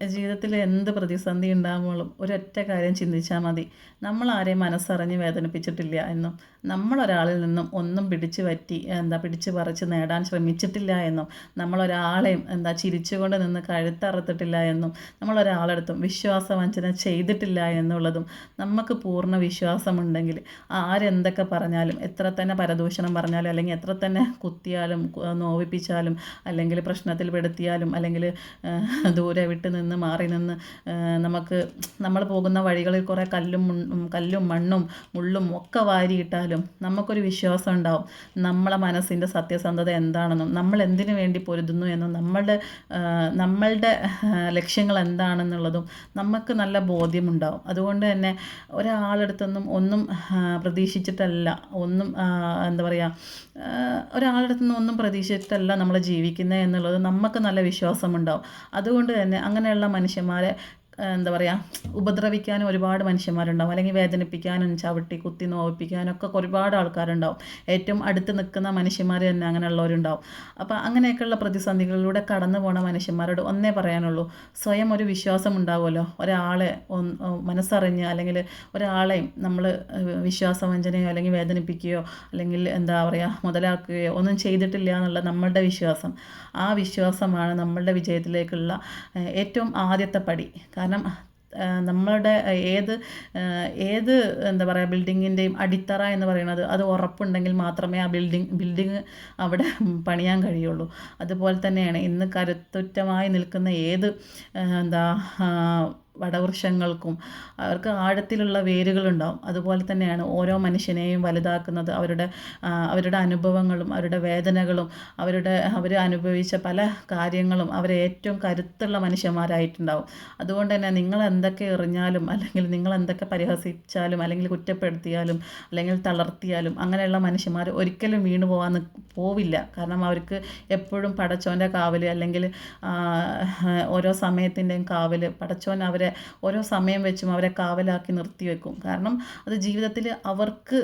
ജീവിതത്തിൽ എന്ത് പ്രതിസന്ധി ഉണ്ടാകുമ്പോഴും ഒരൊറ്റ കാര്യം ചിന്തിച്ചാൽ മതി. നമ്മൾ ആരെയും മനസ്സറിഞ്ഞ് വേദനിപ്പിച്ചിട്ടില്ല എന്നും നമ്മൾ ഒരാളിൽ നിന്നും ഒന്നും പിടിച്ചു പറ്റി എന്താ പിടിച്ചു പറിച്ച് നേടാൻ ശ്രമിച്ചിട്ടില്ല എന്നും നമ്മളൊരാളെയും എന്താ ചിരിച്ചുകൊണ്ട് നിന്ന് കഴുത്തറുത്തിട്ടില്ല എന്നും നമ്മളൊരാളെടുത്തും വിശ്വാസവഞ്ചന ചെയ്തിട്ടില്ല എന്നുള്ളതും നമുക്ക് പൂർണ വിശ്വാസമുണ്ടെങ്കിൽ ആരെന്തൊക്കെ പറഞ്ഞാലും എത്ര തന്നെ പരദൂഷണം പറഞ്ഞാലും അല്ലെങ്കിൽ എത്ര തന്നെ കുത്തിയാലും നോവിപ്പിച്ചാലും അല്ലെങ്കിൽ പ്രശ്നത്തിൽ പെടുത്തിയാലും അല്ലെങ്കിൽ ദൂരെ വിട്ടു നിന്ന് മാറി നിന്ന് നമുക്ക് നമ്മൾ പോകുന്ന വഴികളിൽ കുറേ കല്ലും കല്ലും മണ്ണും മുള്ളും ഒക്കെ വാരിയിട്ടാലും നമുക്കൊരു വിശ്വാസം ഉണ്ടാവും. നമ്മളെ മനസ്സിന്റെ സത്യസന്ധത എന്താണെന്നും നമ്മൾ എന്തിനു വേണ്ടി പൊരുതുന്നു എന്നും നമ്മളുടെ നമ്മളുടെ ലക്ഷ്യങ്ങൾ എന്താണെന്നുള്ളതും നമുക്ക് നല്ല ബോധ്യമുണ്ടാവും. അതുകൊണ്ട് തന്നെ ഒരാളെടുത്തൊന്നും ഒന്നും പ്രതീക്ഷിച്ചിട്ടല്ല ഒന്നും എന്താ പറയുക ഒരാളടുത്തു ഒന്നും പ്രതീക്ഷിച്ചിട്ടല്ല നമ്മൾ ജീവിക്കുന്നത് എന്നുള്ളത് നമുക്ക് നല്ല വിശ്വാസമുണ്ടാവും. അതുകൊണ്ട് തന്നെ അങ്ങനെയുള്ള മനുഷ്യന്മാരെ ആ, എന്താ പറയുക ഉപദ്രവിക്കാനും ഒരുപാട് മനുഷ്യന്മാരുണ്ടാവും. അല്ലെങ്കിൽ വേദനിപ്പിക്കാനും ചവിട്ടി കുത്തി നോവിപ്പിക്കാനും ഒക്കെ ഒരുപാട് ആൾക്കാരുണ്ടാവും. ഏറ്റവും അടുത്ത് നിൽക്കുന്ന മനുഷ്യന്മാർ തന്നെ അങ്ങനെയുള്ളവരുണ്ടാവും. അപ്പോൾ അങ്ങനെയൊക്കെയുള്ള പ്രതിസന്ധികളിലൂടെ കടന്നു പോണ മനുഷ്യന്മാരോട് ഒന്നേ പറയാനുള്ളൂ. സ്വയം ഒരു വിശ്വാസം ഉണ്ടാവുമല്ലോ. ഒരാളെ മനസ്സറിഞ്ഞ് അല്ലെങ്കിൽ ഒരാളെയും നമ്മൾ വിശ്വാസവഞ്ചനയോ അല്ലെങ്കിൽ വേദനിപ്പിക്കുകയോ അല്ലെങ്കിൽ എന്താ പറയുക മുതലാക്കുകയോ ഒന്നും ചെയ്തിട്ടില്ല എന്നുള്ള നമ്മളുടെ വിശ്വാസം. ആ വിശ്വാസമാണ് നമ്മളുടെ വിജയത്തിലേക്കുള്ള ഏറ്റവും ആദ്യത്തെ പടി. കാരണം ഏഹ്, നമ്മളുടെ ഏത് ഏത് എന്താ പറയുക ബിൽഡിങ്ങിന്റെയും അടിത്തറ എന്ന് പറയുന്നത് അത് ഉറപ്പുണ്ടെങ്കിൽ മാത്രമേ ആ ബിൽഡിങ് ബിൽഡിങ് അവിടെ പണിയാൻ കഴിയുള്ളൂ. അതുപോലെ തന്നെയാണ് ഇന്ന് കരുത്തുറ്റമായി നിൽക്കുന്ന ഏത് എന്താ വടവൃക്ഷങ്ങൾക്കും അവർക്ക് ആഴത്തിലുള്ള വേരുകളുണ്ടാവും. അതുപോലെ തന്നെയാണ് ഓരോ മനുഷ്യനെയും വലുതാക്കുന്നത്. അവരുടെ അവരുടെ അനുഭവങ്ങളും അവരുടെ വേദനകളും അവരുടെ അവർ അനുഭവിച്ച പല കാര്യങ്ങളും അവരെ ഏറ്റവും കരുത്തുള്ള മനുഷ്യന്മാരായിട്ടുണ്ടാവും. അതുകൊണ്ട് തന്നെ നിങ്ങൾ എന്തൊക്കെ എറിഞ്ഞാലും അല്ലെങ്കിൽ നിങ്ങൾ എന്തൊക്കെ പരിഹസിച്ചാലും അല്ലെങ്കിൽ കുറ്റപ്പെടുത്തിയാലും അല്ലെങ്കിൽ തളർത്തിയാലും അങ്ങനെയുള്ള മനുഷ്യന്മാർ ഒരിക്കലും വീണു പോകാൻ പോവില്ല. കാരണം അവർക്ക് എപ്പോഴും പടച്ചോന്റെ കാവൽ അല്ലെങ്കിൽ ഓരോ സമയത്തിന്റെയും കാവൽ പടച്ചോൻ അവരെ ഓരോ സമയം വെച്ചും അവരെ കാവലാക്കി നിർത്തി വെക്കും. കാരണം അത് ജീവിതത്തിൽ അവർക്ക്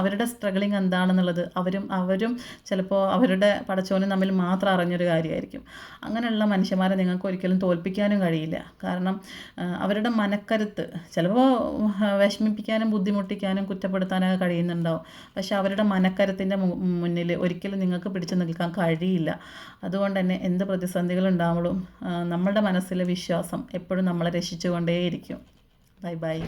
അവരുടെ സ്ട്രഗിളിങ് എന്താണെന്നുള്ളത് അവരും അവരും ചിലപ്പോൾ അവരുടെ പടച്ചോനും തമ്മിൽ മാത്രം അറിഞ്ഞൊരു കാര്യമായിരിക്കും. അങ്ങനെയുള്ള മനുഷ്യന്മാരെ നിങ്ങൾക്ക് ഒരിക്കലും തോൽപ്പിക്കാനും കഴിയില്ല. കാരണം അവരുടെ മനക്കരുത്ത് ചിലപ്പോൾ വിഷമിപ്പിക്കാനും ബുദ്ധിമുട്ടിക്കാനും കുറ്റപ്പെടുത്താനൊക്കെ കഴിയുന്നുണ്ടാവും. പക്ഷെ അവരുടെ മനക്കരുത്തിന്റെ മുന്നിൽ ഒരിക്കലും നിങ്ങൾക്ക് പിടിച്ചു നിൽക്കാൻ കഴിയില്ല. അതുകൊണ്ട് തന്നെ എന്ത് പ്രതിസന്ധികൾ ഉണ്ടാവുമ്പോഴും നമ്മളുടെ മനസ്സിലെ വിശ്വാസം എപ്പോഴും നമ്മളെ രക്ഷിച്ചുകൊണ്ടേയിരിക്കും ബൈ ബൈ.